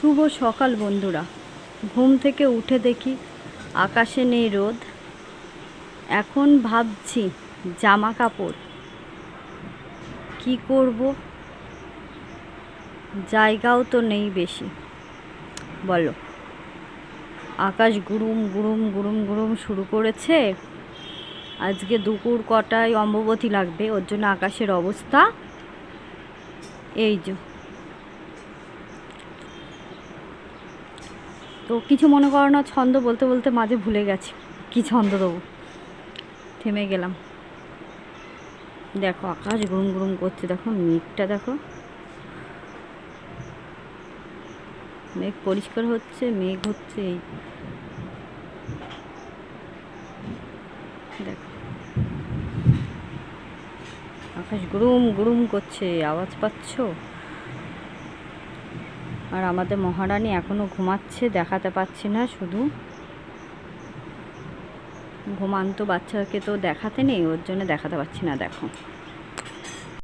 শুভ সকাল বন্ধুরা। ঘুম থেকে উঠে দেখি আকাশে নেই রোদ। এখন ভাবছি জামা কাপড়। কি করব? জায়গাও তো নেই বেশি। বলো। আকাশ গুরুম গুরুম গুরুম গুরুম শুরু করেছে। আজকে দুপুর কটায় অম্ববতী লাগবে, ওর জন্য আকাশের অবস্থা। এই যে। তো কিছু মনে করো না, ছন্দ বলতে বলতে মাঝে ভুলে গেছি। কি ছন্দ দেবো? থেমে গেলাম। দেখো আকাশ গুরুম গুরুম করছে, দেখো মেঘটা দেখো। মেঘ পরিষ্কার হচ্ছে, মেঘ হচ্ছে। এই দেখো। আকাশ গুরুম গুরুম করছে, আওয়াজ পাচ্ছ? আর আমাদের মহারানী এখনও ঘুমাচ্ছে, দেখাতে পাচ্ছি না শুধু। ঘুমান্ত বাচ্চাকে তো দেখাতে নেই, ওর জন্য দেখাতে পাচ্ছি না, দেখো।